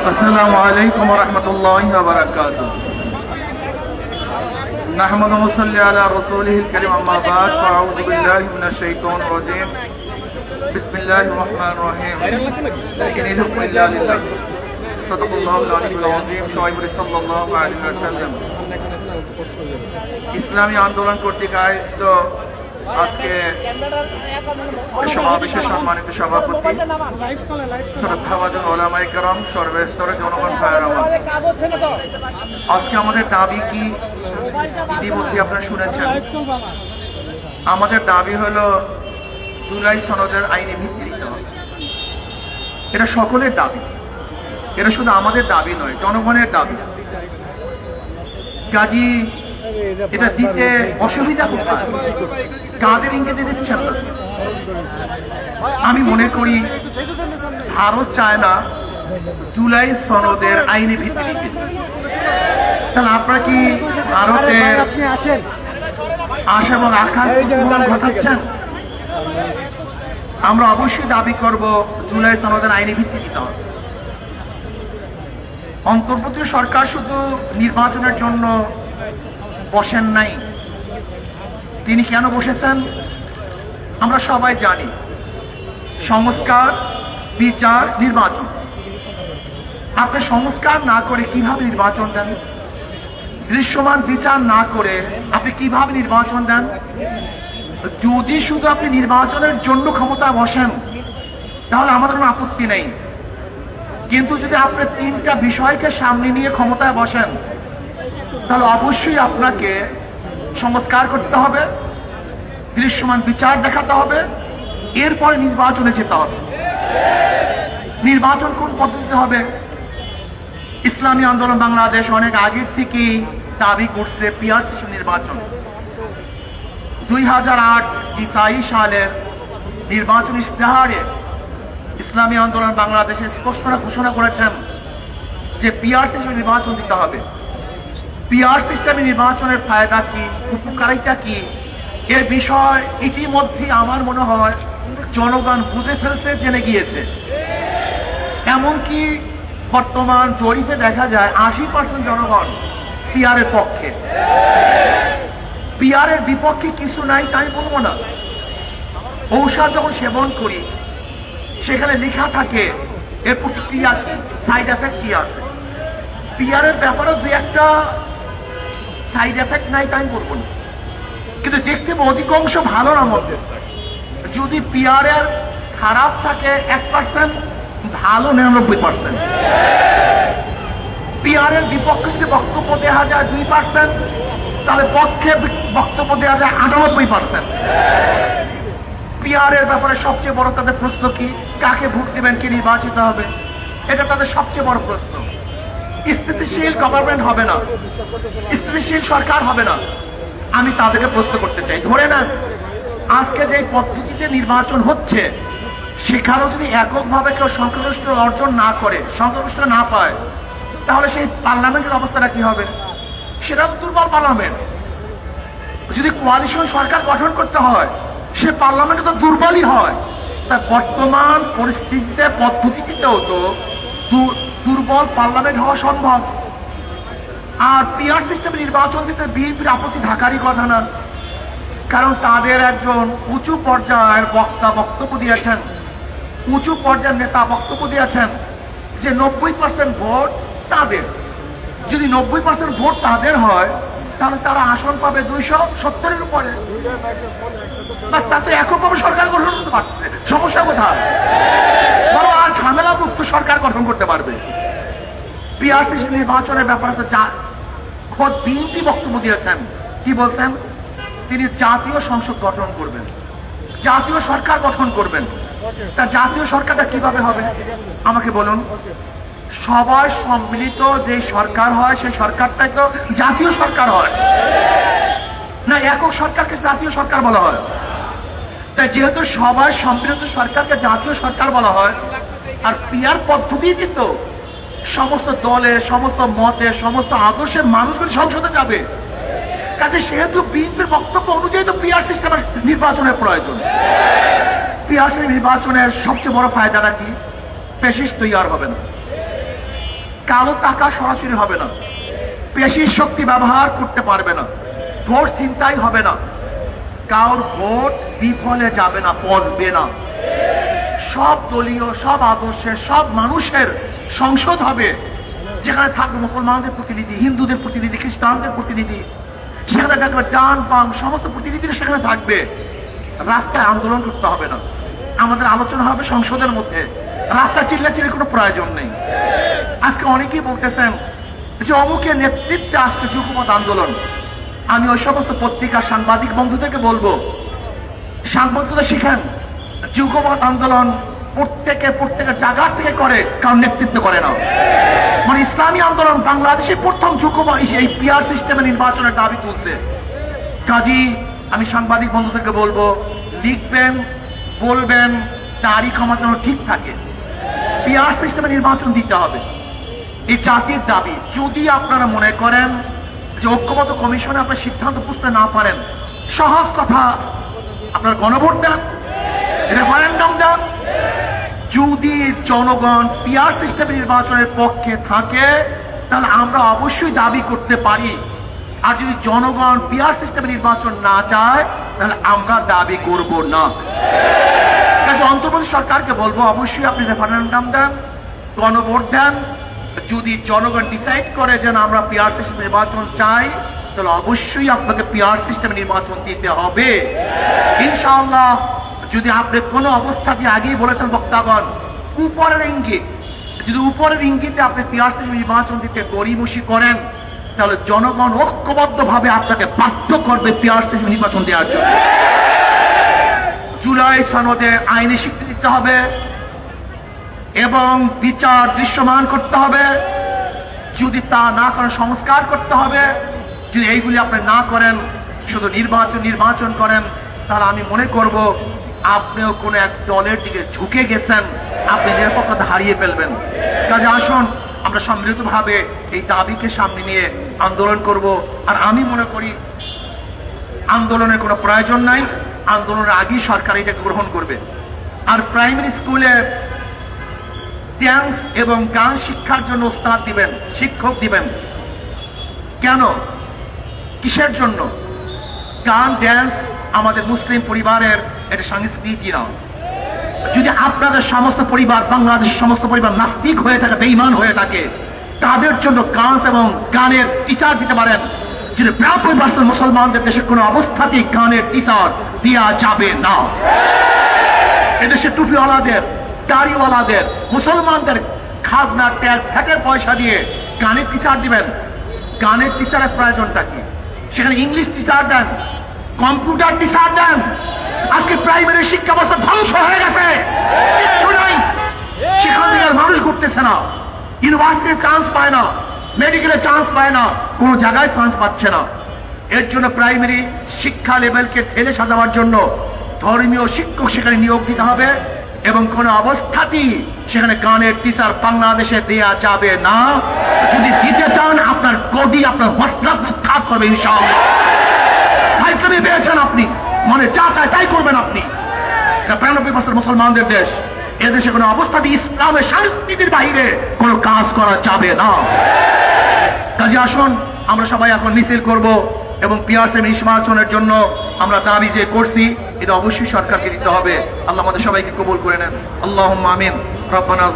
السلام عليكم ورحمة الله وبركاته نحمد ونصلي على رسوله الكريم أما بعد فأعوذ بالله من الشيطان الرجيم بسم الله الرحمن الرحيم إن الحكم إلا لله صدق الله العلي العظيم شعيب صلى الله عليه وسلم ইসলামী আন্দোলন কর্তৃক আয়োজিত আজকে সমাবেশে সম্মানিত সভাপতি, শ্রদ্ধাভাজন ওলামাই করম সর্বস্তরে জনগণ ভাইয়ের আজকে আমাদের দাবি কি? ইতিমধ্যে আপনারা শুনেছেন। আমাদের দাবি হলো জুলাই সনদের আইনি ভিত্তি দিতে হবে। এটা সকলের দাবি। এটা শুধু আমাদের দাবি নয়, জনগণের দাবি। কাজী এটা দিতে অসুবিধা কোথায় কাদের ইঙ্গিতে দিচ্ছেন না আমি মনে করি ভারত চায় না জুলাই সনদের আইনি ভিত্তি। তাহলে আপনারা কি ভারতের আশা এবং আকাঙ্ক্ষা ঘটাচ্ছেন? আমরা অবশ্যই দাবি করব জুলাই সনদের আইনি ভিত্তি দিতে হবে। অন্তর্বর্তী সরকার শুধু নির্বাচনের জন্য বসেন নাই। তিনি কেন বসেছেন? আমরা সবাই জানি। সংস্কার, বিচার, নির্বাচন। আপনি সংস্কার না করে কীভাবে নির্বাচন দেন? দৃশ্যমান বিচার না করে আপনি কীভাবে নির্বাচন দেন? যদি শুধু আপনি নির্বাচনের জন্য ক্ষমতা বসেন, তাহলে আমাদের কোনো আপত্তি নেই। কিন্তু যদি আপনি তিনটা বিষয়কে সামনে নিয়ে ক্ষমতায় বসেন তাহলে অবশ্যই আপনাকে সংস্কার করতে হবে, দৃশ্যমান বিচার দেখাতে হবে, এরপরে নির্বাচনে যেতে হবে। নির্বাচন কোন পদ্ধতিতে হবে? ইসলামী আন্দোলন বাংলাদেশ অনেক আগের থেকেই দাবি করছে পিয়ার সিস্টেম নির্বাচন। দুই হাজার আট ইসাই সালের নির্বাচন ইস্তেহারে ইসলামী আন্দোলন বাংলাদেশে স্পষ্ট ঘোষণা করেছেন যে পিয়ার সিস্টেমে নির্বাচন দিতে হবে। পিয়ার সিস্টেমে নির্বাচনের ফায়দা কি, উপকারিতা কি? এ বিষয় ইতিমধ্যে আমার মনে হয় জনগণ বুঝে ফেলছে, জেনে গিয়েছে। এমনকি বর্তমান জরিপে দেখা যায় আশি পার্সেন্ট জনগণ পিয়ারের পক্ষে। পিয়ারের বিপক্ষে কিছু নাই তাই বলব না। ঔষধ যখন সেবন করি, সেখানে লেখা থাকে, এর প্রতিক্রিয়া কি? সাইড এফেক্ট কি আছে? পিয়ারের ব্যাপারেও দু একটা সাইড এফেক্ট নাই, তাই বলব না। কিন্তু দেখতে অধিকাংশ ভালো না মধ্যে যদি পিয়ারের খারাপ থাকে, এক পার্সেন্ট ভালো নিরানব্বই পার্সেন্ট পিয়ারের বিপক্ষে যদি বক্তব্য দেওয়া যায় দুই পার্সেন্ট তাহলে পক্ষে বক্তব্য দেওয়া যায় আটানব্বই পার্সেন্ট পিয়ারের ব্যাপারে সবচেয়ে বড় তাদের প্রশ্ন কি? কাকে ভোট দেবেন, কে নির্বাচিত হবে? এটা তাদের সবচেয়ে বড় প্রশ্ন। স্থিতিশীল গভর্নমেন্ট হবে না। স্থিতিশীল সরকার হবে না। আমি তাদেরকে প্রশ্ন করতে চাই। ধরে না আজকে যে পদ্ধতিতে নির্বাচন হচ্ছে, সেখানেও যদি এককভাবে কেউ সংখ্যাগরিষ্ঠ অর্জন না করে, সংখ্যাগরিষ্ঠ না পায়, তাহলে সেই পার্লামেন্টের অবস্থাটা কি হবে? সেটা তো দুর্বল পার্লামেন্ট। যদি কোয়ালিশন সরকার গঠন করতে হয়, সে পার্লামেন্টে তো দুর্বলই হয়। তা বর্তমান পরিস্থিতিতে, পদ্ধতিতেও তো দুর্বল পার্লামেন্ট হওয়া সম্ভব। আর পিআর সিস্টেমে নির্বাচন দিতে বিএনপির আপত্তি থাকারই কথা না। কারণ তাদের একজন উঁচু পর্যায়ের বক্তা বক্তব্য দিয়েছেন। উঁচু পর্যায়ের নেতা বক্তব্য দিয়েছেন যে নব্বই পার্সেন্ট ভোট তাদের। যদি নব্বই পার্সেন্ট ভোট তাদের হয়, তাহলে তারা আসন পাবে দুইশো সত্তরের উপরে। তাতে এককভাবে সরকার গঠন করতে পারছে। সমস্যা কোথায়? ঝামেলা মুক্ত সরকার গঠন করতে পারবে। পিআরসি নির্বাচনের ব্যাপারে তো যা খোদ বিএনপি বক্তব্য দিয়েছেন। কি বলছেন? তিনি জাতীয় সংসদ গঠন করবেন। জাতীয় সরকার গঠন করবেন। তা জাতীয় সরকারটা কীভাবে হবে? আমাকে বলুন। সবার সম্মিলিত যে সরকার হয়, সেই সরকারটাই তো জাতীয় সরকার হয়। না, একক সরকারকে জাতীয় সরকার বলা হয়। তাই যেহেতু সবার সম্মিলিত সরকারকে জাতীয় সরকার বলা হয় আর পিয়ার পদ্ধতি দিত। সমস্ত দলে, সমস্ত মতে, সমস্ত আদর্শের মানুষগুলি সংসদে যাবে। কাজে সেহেতু বিএনপির বক্তব্য অনুযায়ী তো পিআর সিস্টেমের নির্বাচনের প্রয়োজন। পিআর নির্বাচনের সবচেয়ে বড় ফায়দাটা কি? পেশিস তৈয়ার হবে না। কালো টাকা সরাসরি হবে না। পেশির শক্তি ব্যবহার করতে পারবে না। ভোট চিন্তাই হবে না। কার ভোট বিফলে যাবে না, পচবে না। সব দলীয়, সব আদর্শের, সব মানুষের সংসদ হবে। যেখানে থাকবে মুসলমানদের প্রতিনিধি, হিন্দুদের প্রতিনিধি, খ্রিস্টানদের প্রতিনিধি। সেখানে থাকবে ডান, বাম, সমস্ত প্রতিনিধিরা সেখানে থাকবে। রাস্তায় আন্দোলন করতে হবে না। আমাদের আলোচনা হবে সংসদের মধ্যে। রাস্তা চিল্লাচিল্লি কোনো প্রয়োজন নেই। আজকে অনেকেই বলতেছেন যে অমুকের নেতৃত্বে আজকে যুগমত আন্দোলন। আমি ওই সমস্ত পত্রিকা সাংবাদিক বন্ধুদেরকে বলব, সাংবাদিকতা শিখেন। যুগমত আন্দোলন প্রত্যেকে প্রত্যেকের জায়গা থেকে করে, কারণ নেতৃত্ব করে না। মানে ইসলামী আন্দোলন বাংলাদেশে প্রথম যুগমত এই পিআর সিস্টেমে নির্বাচনের দাবি তুলছে। কাজী, আমি সাংবাদিক বন্ধুদেরকে বলব, লিখবেন, বলবেন তারিখ আমার যেন ঠিক থাকে। পিআর সিস্টেমে নির্বাচন দিতে হবে। এই জাতির দাবি। যদি আপনারা মনে করেন যে ঐক্যবদ্ধ কমিশনে আপনার সিদ্ধান্ত বুঝতে না পারেন, সহজ কথা, আপনার গণভোট দেন। রেফারেন্ডাম দেন যদি জনগণ পিআর সিস্টেমে নির্বাচনের পক্ষে থাকে, তাহলে আমরা অবশ্যই দাবি করতে পারি। আর যদি জনগণ পিআর সিস্টেমে নির্বাচন না চায়, তাহলে আমরা দাবি করব না। কাজে অন্তর্বর্তী সরকারকে বলব, অবশ্যই আপনি রেফারেন্ডাম দেন, গণভোট দেন। যদি জনগণ ডিসাইড করে যে আমরা পিআর সিস্টেম নির্বাচন চাই, তাহলে অবশ্যই আপনাকে পিআর সিস্টেমে নির্বাচন দিতে হবে। ইনশাআল্লাহ যদি আপনি কোনো অবস্থা দিয়ে আগেই বলেছেন, বক্তাগণ, উপরের ইঙ্গিত, যদি উপরের ইঙ্গিতে আপনি সিস্টেম নির্বাচন দিতে গরিমসি করেন, তাহলে জনগণ ঐক্যবদ্ধ ভাবে আপনাকে বাধ্য করবে সিস্টেম নির্বাচন দেওয়ার জন্য। জুলাই সনদে আইনি স্বীকৃতি দিতে হবে এবং বিচার দৃশ্যমান করতে হবে। যদি তা না করেন, সংস্কার করতে হবে। যদি এইগুলি আপনি না করেন, শুধু নির্বাচন নির্বাচন করেন, তাহলে আমি মনে করব আপনিও কোনো এক দলের দিকে ঝুঁকে গেছেন, আপনি নিরাপত্তা হারিয়ে ফেলবেন। কাজে আসুন, আমরা সম্মিলিতভাবে এই দাবিকে সামনে নিয়ে আন্দোলন করব। আর আমি মনে করি, আন্দোলনের কোনো প্রয়োজন নাই, আন্দোলনের আগেই সরকার এটাকে গ্রহণ করবে। আর প্রাইমারি স্কুলে ড্যান্স এবং গান শিক্ষার জন্য ওস্তাদ দিবেন, শিক্ষক দিবেন। কেন? কিসের জন্য? গান ড্যান্স আমাদের মুসলিম পরিবারের এটা সংস্কৃতি না যদি আপনাদের সমস্ত পরিবার, বাংলাদেশের সমস্ত পরিবার নাস্তিক হয়ে থাকে বেইমান হয়ে থাকে, তাদের জন্য গান এবং গানের টিচার দিতে পারেন। যদি ব্রাহ্মণ পার্সেন্ট মুসলমানদের দেশে কোনো অবস্থাতেই গানের টিচার দেওয়া যাবে না। এদেশে টুপিওয়ালাদের, দাড়িওয়ালাদের, মুসলমানদের খাজনা, ট্যাক্স, ভ্যাটের পয়সা দিয়ে গানের টিচার দিবেন। গানের টিচারের প্রয়োজনটা কি? সেখানে ইংলিশ টিচার দেন, কম্পিউটার টিচার দেন আজকে প্রাইমারি শিক্ষা ব্যবস্থা ধ্বংস হয়ে গেছে। কিচ্ছু নাই। সেখান থেকে আর মানুষ ঘুরতেছে না। ইউনিভার্সিটির চান্স পায় না। মেডিকেলে চান্স পায় না। কোনো জায়গায় চান্স পাচ্ছে না। এর জন্য প্রাইমারি শিক্ষা লেভেলকে ঠেলে সাজাবার জন্য ধর্মীয় শিক্ষক সেখানে নিয়োগ দিতে হবে এবং কোন অবস্থাতেই সেখানে গানের টিচার বাংলাদেশে দেয়া যাবে না। যদি দিতে চান, আপনার গদি, আপনার থাক করবে ইনশাআল্লাহ। ভাইকামি পেয়েছেন আপনি। মনে যা চায় তাই করবেন আপনি। এটা বিরানব্বই বছর মুসলমানদের দেশ। এদেশে কোনো অবস্থাতে ইসলামের সংস্কৃতির বাইরে কোনো কাজ করা যাবে না। কাজে আসুন, আমরা সবাই এখন মিছিল করব এবং পিয়ারসে নির্বাচনের জন্য আমরা দাবি যে করছি, এটা অবশ্যই সরকারকে দিতে হবে। আল্লাহ আমাদের সবাইকে কবুল করে নেন। আল্লাহ আমিন। রব্বানা